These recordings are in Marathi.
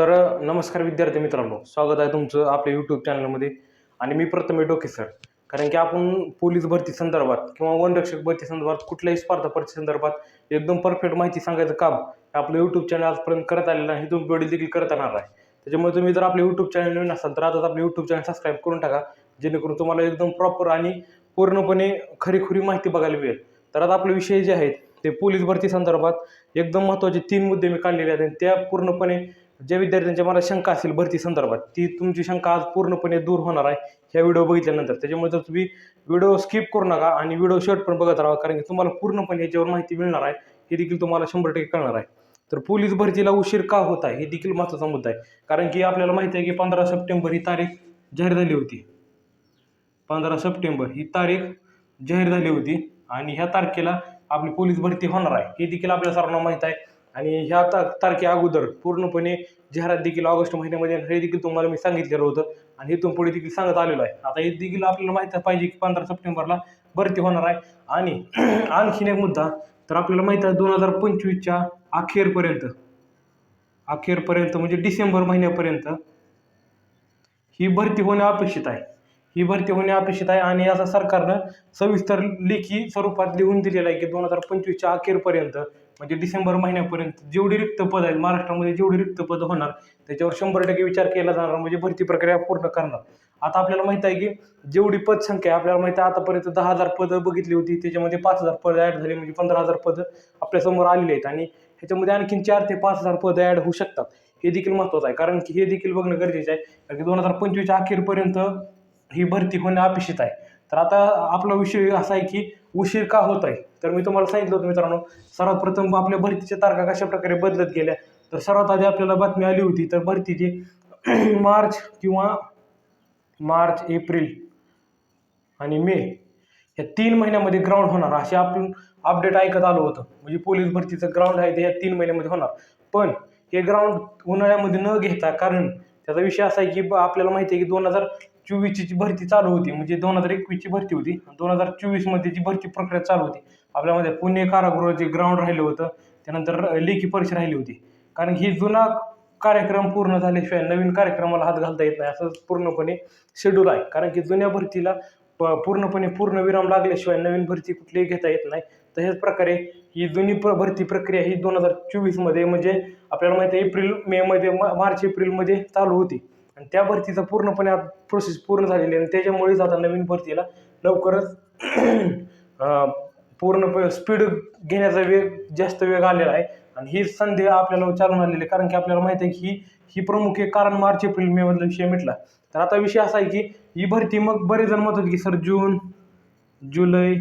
तर नमस्कार विद्यार्थी मित्रांनो. स्वागत आहे तुमचं आपल्या यूट्यूब चॅनलमध्ये आणि मी प्रथमे डोके सर कारण की आपण पोलीस भरती संदर्भात किंवा वनरक्षक भरती संदर्भात कुठल्याही स्पर्धा परीक्षे संदर्भात एकदम परफेक्ट माहिती सांगायचं काम आपलं यूट्यूब चॅनल आजपर्यंत करत आलेलं आहे तुम्ही व्हिडिओ देखील करत येणार आहे. त्याच्यामुळे तुम्ही जर आपलं यूट्यूब चॅनल नवीन असाल तर आताच आपलं यूट्यूब चॅनल सबस्क्राईब करून टाका. जेणेकरून तुम्हाला एकदम प्रॉपर आणि पूर्णपणे खरीखुरी माहिती बघायला मिळेल. तर आता आपले विषय जे आहेत ते पोलीस भरती संदर्भात. एकदम महत्त्वाचे तीन मुद्दे मी काढलेले आहेत आणि त्या पूर्णपणे ज्या विद्यार्थ्यांच्या मला शंका असेल भरती संदर्भात ती तुमची शंका आज पूर्णपणे दूर होणार आहे. ह्या व्हिडिओ बघितल्यानंतर त्याच्यामुळे जर तुम्ही व्हिडिओ स्किप करू नका आणि व्हिडिओ शर्ट पण बघत राहा कारण की तुम्हाला पूर्णपणे याच्यावर माहिती मिळणार आहे. हे देखील तुम्हाला शंभर टक्के कळणार आहे. तर पोलीस भरतीला उशीर का होत आहे? हे देखील महत्त्वाचा मुद्दा आहे. कारण की आपल्याला माहिती आहे की पंधरा सप्टेंबर ही तारीख जाहीर झाली होती. पंधरा सप्टेंबर ही तारीख जाहीर झाली होती आणि ह्या तारखेला आपली पोलीस भरती होणार आहे. हे देखील आपल्या सर्वांना माहीत आहे. आणि ह्या ता तारखे अगोदर पूर्णपणे जाहिरात देखील ऑगस्ट महिन्यामध्ये येणार हे देखील तुम्हाला मी सांगितलेलं होतं. आणि इथून पुढे देखील सांगत आलेलो आहे. आता हे देखील आपल्याला माहीत पाहिजे की पंधरा सप्टेंबरला भरती होणार आहे. आणि आणखीन एक मुद्दा तर आपल्याला माहीत आहे दोन हजार पंचवीसच्या अखेरपर्यंत अखेरपर्यंत म्हणजे डिसेंबर महिन्यापर्यंत ही भरती होणे अपेक्षित आहे. ही भरती होणे अपेक्षित आहे आणि याचा सरकारनं सविस्तर लेखी स्वरूपात लिहून दिलेलं आहे की दोन हजार पंचवीसच्या अखेरपर्यंत म्हणजे डिसेंबर महिन्यापर्यंत जेवढी रिक्त पद आहेत महाराष्ट्रामध्ये जेवढी रिक्त पद होणार त्याच्यावर शंभर टक्के विचार केला जाणार म्हणजे भरती प्रक्रिया पूर्ण करणार. आता आपल्याला माहीत आहे की जेवढी पदसंख्या आहे आपल्याला माहिती आहे आतापर्यंत दहा हजार पदं बघितली होती त्याच्यामध्ये पाच हजार पदं ॲड झाली म्हणजे पंधरा हजार पदं आपल्यासमोर आलेली आहेत. आणि ह्याच्यामध्ये आणखीन चार ते पाच हजार पदं ॲड होऊ शकतात. हे देखील महत्त्वाचं आहे कारण की हे देखील बघणं गरजेचं आहे कारण की दोन हजार पंचवीसच्या अखेरपर्यंत ही भरती होणं अपेक्षित आहे. तर आता आपला विषय असा आहे की उशीर का होत आहे तर मी तुम्हाला सांगितलं होतं मित्रांनो सर्वात प्रथम आपल्या भरतीच्या तारखा कशा प्रकारे बदलत गेल्या? तर सर्वात आधी आपल्याला बातमी आली होती तर भरतीची मार्च किंवा मार्च एप्रिल आणि मे या तीन महिन्यामध्ये ग्राउंड होणार असे आपण अपडेट ऐकत आलो होतं. म्हणजे पोलीस भरतीचं ग्राउंड आहे ते या तीन महिन्यामध्ये होणार. पण हे ग्राउंड उन्हाळ्यामध्ये न घेता कारण त्याचा विषय असा आहे की ब- आपल्याला माहिती आहे की दोन हजार चोवीसची जी भरती चालू होती म्हणजे दोन हजार एकवीसची भरती होती दोन हजार चोवीसमध्ये जी भरती प्रक्रिया चालू होती आपल्यामध्ये पुणे कारागृह जे ग्राउंड राहिलं होतं त्यानंतर लेखी परीक्षा राहिली होती. कारण ही जुना कार्यक्रम पूर्ण झाल्याशिवाय नवीन कार्यक्रमाला हात घालता येत नाही असं पूर्णपणे शेड्यूल आहे. कारण की जुन्या भरतीला प- पूर्णपणे पूर्णविराम लागल्याशिवाय नवीन भरती कुठलीही घेता येत नाही. तशाच प्रकारे ही जुनी प्र भरती प्रक्रिया ही दोन हजार चोवीसमध्ये म्हणजे आपल्याला माहिती आहे एप्रिल मेमध्ये मा- मार्च एप्रिलमध्ये चालू होती. आणि त्या भरतीचा पूर्णपणे प्रोसेस पूर्ण झालेली आहे. आणि त्याच्यामुळेच आता नवीन भरतीला लवकरच पूर्ण स्पीड घेण्याचा वेग जास्त वेग आलेला आहे. आणि ही संधी आपल्याला चालून आलेली आहे. कारण की आपल्याला माहिती आहे की ही ही प्रमुख एक कारण मार्च एप्रिल मे मधला विषय मिटला. तर आता विषय असा आहे की ही भरती मग बरेच जण म्हणतात की सर जून जुलै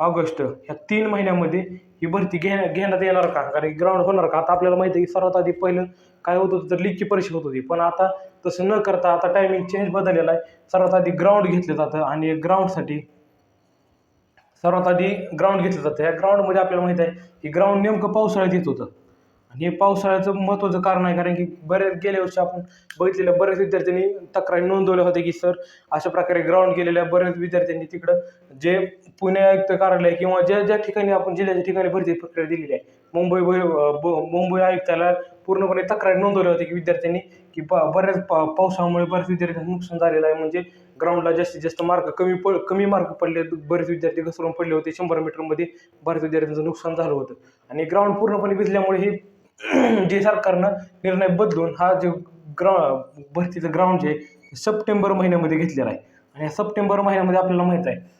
ऑगस्ट ह्या तीन महिन्यामध्ये ही भरती घेण्या घेण्यात येणार का? कारण ग्राउंड होणार का? आता आपल्याला माहिती आहे की सर्वात आधी पहिलं काय होत होतं तर लीगची परीक्षा होत होती. पण आता तसं न करता आता टायमिंग चेंज बदललेला आहे. सर्वात आधी ग्राउंड घेतलं जातं आणि ग्राउंडसाठी सर्वात आधी ग्राउंड घेतलं जातं. या ग्राउंडमध्ये आपल्याला माहिती आहे की ग्राउंड नेमकं पावसाळ्यात येत होतं. आणि हे पावसाळ्याचं महत्त्वाचं कारण आहे कारण की बऱ्याच गेल्या वर्षी आपण बघितलेल्या बऱ्याच विद्यार्थ्यांनी तक्रारी नोंदवल्या होत्या की सर अशा प्रकारे ग्राउंड गेलेल्या बऱ्याच विद्यार्थ्यांनी तिकडं जे पुणे आयुक्त कार्यालय किंवा ज्या ज्या ठिकाणी आपण जिल्ह्याच्या ठिकाणी भरती प्रक्रिया दिलेली आहे मुंबई ब- मुंबई आयुक्ताला पूर्णपणे तक्रारी नोंदवल्या होत्या की विद्यार्थ्यांनी की ब बऱ्याच पा पावसामुळे बऱ्याच विद्यार्थ्यांचं नुकसान झालेलं आहे म्हणजे ग्राउंडला जास्तीत जास्त मार्क कमी पड कमी मार्क पडले बरेच विद्यार्थी घसरून पडले होते शंभर मीटरमध्ये बऱ्याच विद्यार्थ्यांचं नुकसान झालं होतं. आणि ग्राउंड पूर्णपणे भिजल्यामुळे हे जे सरकारनं निर्णय बदलून हा जो ग्रा भरतीचं ग्राउंड जे आहे, सप्टेंबर महिन्यामध्ये घेतलेला आहे. आणि या सप्टेंबर महिन्यामध्ये आपल्याला माहीत आहे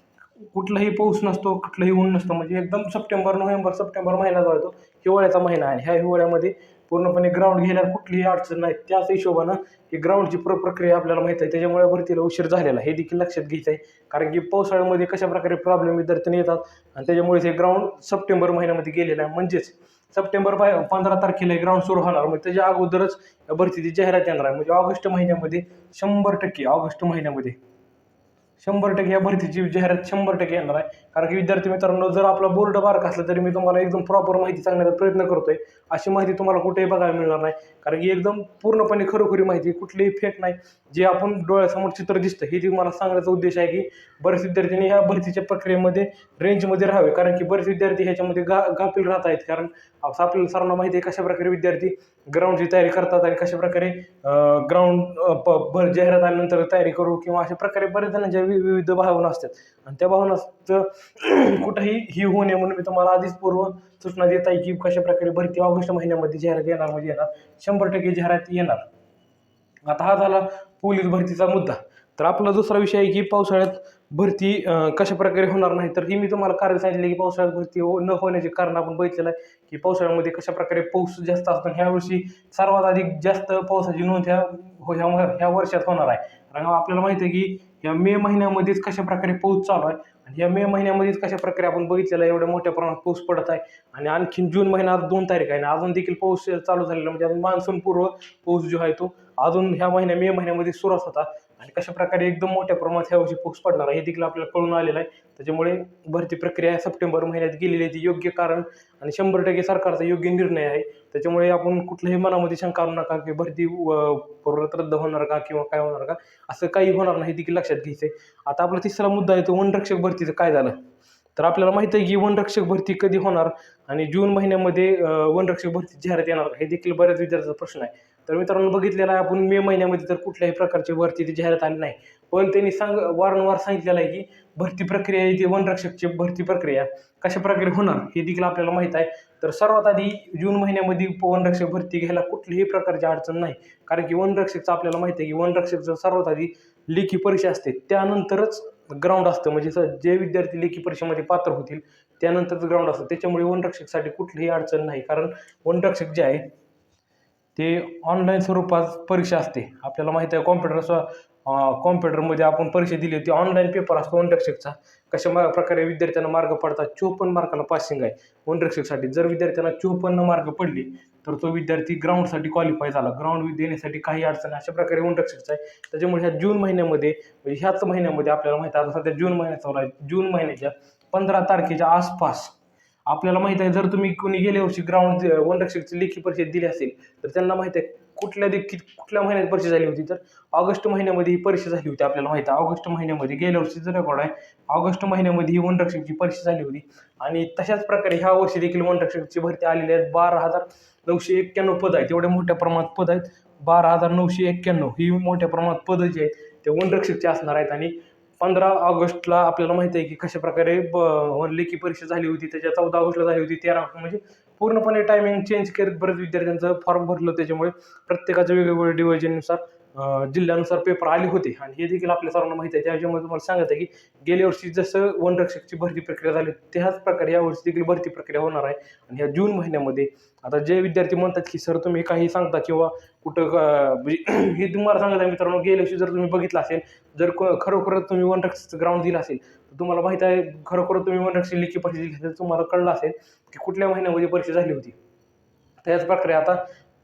कुठलाही पाऊस नसतो कुठलंही ऊन नसतं म्हणजे एकदम सप्टेंबर नोव्हेंबर सप्टेंबर महिना जो येतो हिवाळ्याचा महिना आहे. आणि ह्या हिवाळ्यामध्ये पूर्णपणे ग्राउंड घ्यायला कुठलीही अडचण नाही. त्याच हिशोबानं ही ग्राउंडची प्र प्रक्रिया आपल्याला माहीत आहे. त्याच्यामुळे भरतीला उशीर झालेला आहे. हे देखील लक्षात घ्यायचं आहे कारण की पावसाळ्यामध्ये कशा प्रकारे प्रॉब्लेम विद्यार्थ्यांनी येतात? आणि त्याच्यामुळे हे ग्राउंड सप्टेंबर महिन्यामध्ये गेलेलं आहे. म्हणजेच सप्टेंबर पंधरा तारखेला ग्राउंड सुरू होणार. म्हणजे त्याच्या अगोदरच भरतीची जाहिरात येणार आहे. म्हणजे ऑगस्ट महिन्यामध्ये शंभर टक्के ऑगस्ट महिन्यामध्ये. शंभर टक्के या भरतीची जाहिरात शंभर टक्के येणार आहे. कारण की विद्यार्थी मित्रांनो जर आपला बोर्ड बारक असला तरी मी तुम्हाला एकदम प्रॉपर माहिती सांगण्याचा प्रयत्न करतोय. अशी माहिती तुम्हाला कुठेही बघायला मिळणार नाही. कारण की एकदम पूर्णपणे खरोखरी माहिती कुठलीही फेक नाही. जे आपण डोळ्यासमोर चित्र दिसतं हे जे मला सांगण्याचा उद्देश आहे की बरेच विद्यार्थ्यांनी ह्या भरतीच्या प्रक्रियेमध्ये रेंजमध्ये राहावे. कारण की बरेच विद्यार्थी ह्याच्यामध्ये गा गाफील राहत आहेत. कारण आपल्याला सर्वांना माहिती आहे कशा प्रकारे विद्यार्थी ग्राउंडची तयारी करतात आणि कशा प्रकारे ग्राउंड भर जाहिरात आल्यानंतर तयारी करू किंवा अशा प्रकारे बरेच जणांच्या वि- विविध भावना असतात. आणि त्या भावनाचं कुठंही ही होऊ नये म्हणून मी तुम्हाला आधीच पूर्व सूचना देत आहे की कशा प्रकारे भरती ऑगस्ट महिन्यामध्ये जाहिरात येणार म्हणजे येणार शंभर टक्के जाहिरात येणार. आता हा झाला पोलीस भरतीचा मुद्दा. तर आपला दुसरा विषय आहे की पावसाळ्यात भरती कशा प्रकारे होणार नाही. तर ही मी तुम्हाला कारण सांगितले की पावसाळ्यात भरती हो न होण्याचे कारण आपण बघितलेलं आहे की पावसाळ्यामध्ये कशा प्रकारे पाऊस जास्त असतो आणि ह्या वर्षी सर्वात अधिक जास्त पावसाची नोंद ह्या हो ह्या ह्या वर्षात होणार आहे. कारण आपल्याला माहिती आहे की या मे महिन्यामध्येच कशा प्रकारे पाऊस चालू आहे आणि या मे महिन्यामध्येच कशा प्रकारे आपण बघितलेला आहे एवढ्या मोठ्या प्रमाणात पाऊस पडत आहे आणि आणखीन जून महिना आज दोन तारीख आहे आणि अजून देखील पाऊस चालू झालेला म्हणजे अजून मान्सून पूर्व पाऊस जो आहे तो अजून ह्या महिन्या मे महिन्यामध्ये सुरुवात होता. आणि कशा प्रकारे एकदम मोठ्या प्रमाणात ह्या वर्षी पाऊस पडणार आहे हे देखील आपल्याला कळून आलेलं आहे. त्याच्यामुळे भरती प्रक्रिया सप्टेंबर महिन्यात गेलेली आहे ती योग्य कारण आणि शंभर टक्के सरकारचा योग्य निर्णय आहे. त्याच्यामुळे आपण कुठल्याही मनामध्ये शंका आणू नका की भरती व- रद्द होणार का किंवा काय होणार का? असं काही होणार नाही देखील लक्षात घ्यायचं आहे आता आपला तिसरा मुद्दा आहे तो वनरक्षक भरतीचं काय झालं? तर आपल्याला माहिती आहे की वनरक्षक भरती कधी होणार आणि जून महिन्यामध्ये वनरक्षक भरती जाहिरात येणार हे देखील बऱ्याच विद्यार्थ्यांचा प्रश्न आहे. तर मित्रांनो बघितलेला आहे आपण मे महिन्यामध्ये तर कुठल्याही प्रकारची भरतीची जाहिरात आली नाही. पण त्यांनी सांग वारंवार सांगितलेलं आहे की भरती प्रक्रिया ही ती वनरक्षकची भरती प्रक्रिया कशा प्रकारे होणार हे देखील आपल्याला माहीत आहे. तर सर्वात आधी जून महिन्यामध्ये वनरक्षक भरती घ्यायला कुठलीही प्रकारची अडचण नाही. कारण की वनरक्षकचं आपल्याला माहिती आहे की वनरक्षकचं सर्वात आधी लेखी परीक्षा असते. त्यानंतरच ग्राउंड असतं. म्हणजे जे विद्यार्थी लेखी परीक्षेमध्ये पात्र होतील त्यानंतरच ग्राउंड असतं. त्याच्यामुळे वनरक्षकसाठी कुठलीही अडचण नाही. कारण वनरक्षक जे आहे ते ऑनलाईन स्वरूपात परीक्षा असते. आपल्याला माहिती आहे कॉम्प्युटर कॉम्प्युटरमध्ये आपण परीक्षा दिली होती ऑनलाईन पेपर असतो वनरक्षकचा कशा मा- प्रकारे विद्यार्थ्यांना मार्ग पडतात चोपन्न मार्काला पासिंग आहे. वनरक्षकसाठी जर विद्यार्थ्यांना चोपन्न मार्क पडले तर तो विद्यार्थी ग्राउंडसाठी क्वालिफाय झाला. ग्राउंड देण्यासाठी काही अडचण अशा प्रकारे वनरक्षकचा आहे. त्याच्यामुळे ह्या जून महिन्यामध्ये म्हणजे ह्याच महिन्यामध्ये आपल्याला माहिती आता सध्या जून महिन्याचा चालू आहे. जून महिन्याच्या पंधरा तारखेच्या आसपास आपल्याला माहीत आहे जर तुम्ही कोणी गेल्या वर्षी ग्राउंड वनरक्षकची लेखी परीक्षा दिली असेल तर त्यांना माहिती आहे कुठल्या देखील कुठल्या महिन्यात परीक्षा झाली होती? तर ऑगस्ट महिन्यामध्ये ही परीक्षा झाली होती आपल्याला माहिती आहे. ऑगस्ट महिन्यामध्ये गेल्या वर्षीचा रेकॉर्ड आहे ऑगस्ट महिन्यामध्ये ही वनरक्षकची परीक्षा झाली होती. आणि तशाच प्रकारे ह्या वर्षी देखील वनरक्षकची भरती आलेली आहेत बारा हजार नऊशे एक्क्याण्णव पद आहेत. एवढ्या मोठ्या प्रमाणात पद आहेत. बारा हजार नऊशे एक्क्याण्णव ही मोठ्या प्रमाणात पदं जी आहेत ते वनरक्षकची असणार आहेत. आणि पंधरा ऑगस्टला आपल्याला माहिती आहे की कशा प्रकारे ब लेखी परीक्षा झाली होती त्याच्या चौदा ऑगस्टला झाली होती तेरा म्हणजे पूर्णपणे टायमिंग चेंज करत बरेच विद्यार्थ्यांचं फॉर्म भरलं त्याच्यामुळे प्रत्येकाचं वेगवेगळ्या डिव्हिजननुसार जिल्ह्यानुसार पेपर आले होते. आणि हे देखील आपल्या सर्वांना माहिती आहे. त्याच्यामुळे तुम्हाला सांगत आहे की गेल्या वर्षी जसं वनरक्षकची भरती प्रक्रिया झाली त्याच प्रकारे या वर्षी देखील भरती प्रक्रिया होणार आहे. आणि ह्या जून महिन्यामध्ये आता जे विद्यार्थी म्हणतात की सर तुम्ही काही सांगता किंवा कुठं म्हणजे हे तुम्हाला सांगत आहे मित्रांनो गेल्या वर्षी जर तुम्ही बघितलं असेल जर क- खरोखरच तुम्ही वनरक्षकचं ग्राउंड दिलं असेल तर तुम्हाला माहीत आहे खरोखर तुम्ही वनरक्षक लेखी परीक्षा दिली असेल तर तुम्हाला कळलं असेल की कुठल्या महिन्यामध्ये परीक्षा झाली होती. त्याच प्रकारे आता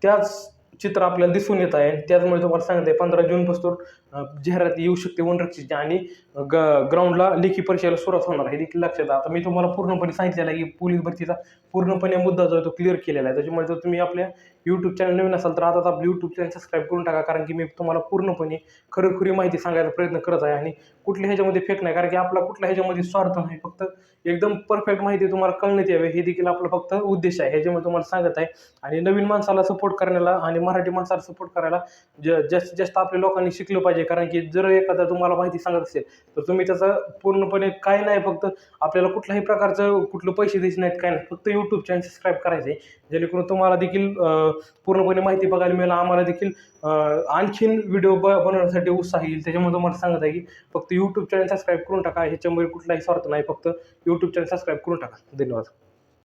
त्याच चित्र आपल्याला दिसून येत आहे. त्याचमुळे तुम्हाला सांगते पंधरा जूनपासून जाहिरात येऊ शकते वनरक्षीची आणि ग ग्राउंडला लेखी परीक्षेला सुरुवात होणार आहे. हे देखील लक्षात आता मी तुम्हाला पूर्णपणे सांगितलेलं आहे की पोलीस भरतीचा पूर्णपणे मुद्दा जो आहे तो क्लिअर केलेला आहे. त्याच्यामुळे जर तुम्ही आपल्या यूट्यूब चॅनल नवीन असाल तर आता आपलं यूट्यूब चॅनल सबस्क्राईब करून टाका. कारण की मी तुम्हाला पूर्णपणे खरोखरी माहिती सांगायचा प्रयत्न करत आहे आणि कुठल्या ह्याच्यामध्ये फेक नाही. कारण की आपला कुठल्या ह्याच्यामध्ये स्वार्थ नाही. फक्त एकदम परफेक्ट माहिती तुम्हाला कळण्यात यावी. हे देखील आपला फक्त उद्देश आहे. ह्याच्यामुळे तुम्हाला सांगत आहे. आणि नवीन माणसाला सपोर्ट करण्याला आणि मराठी माणसाला सपोर्ट करायला ज जास्तीत जास्त आपल्या लोकांनी शिकलं पाहिजे. कारण की जर एखादा तुम्हाला माहिती सांगत असेल तर तुम्ही त्याचं पूर्णपणे काय नाही फक्त आपल्याला कुठल्याही प्रकारचं कुठलं पैसे द्यायचे नाहीत काय नाही फक्त यूट्यूब चॅनल सबस्क्राईब करायचं. आहे जेणेकरून तुम्हाला देखील पूर्णपणे माहिती बघायला मिळेल. आम्हाला देखील आणखीन व्हिडिओ ब बनवण्यासाठी उत्साह येईल. त्याच्यामुळे तुम्हाला सांगत आहे की फक्त यूट्यूब चॅनल सबस्क्राईब करून टाका. ह्याच्यामुळे कुठलाही स्वार्थ नाही. फक्त यूट्यूब चॅनल सबस्क्राईब करून टाका. धन्यवाद.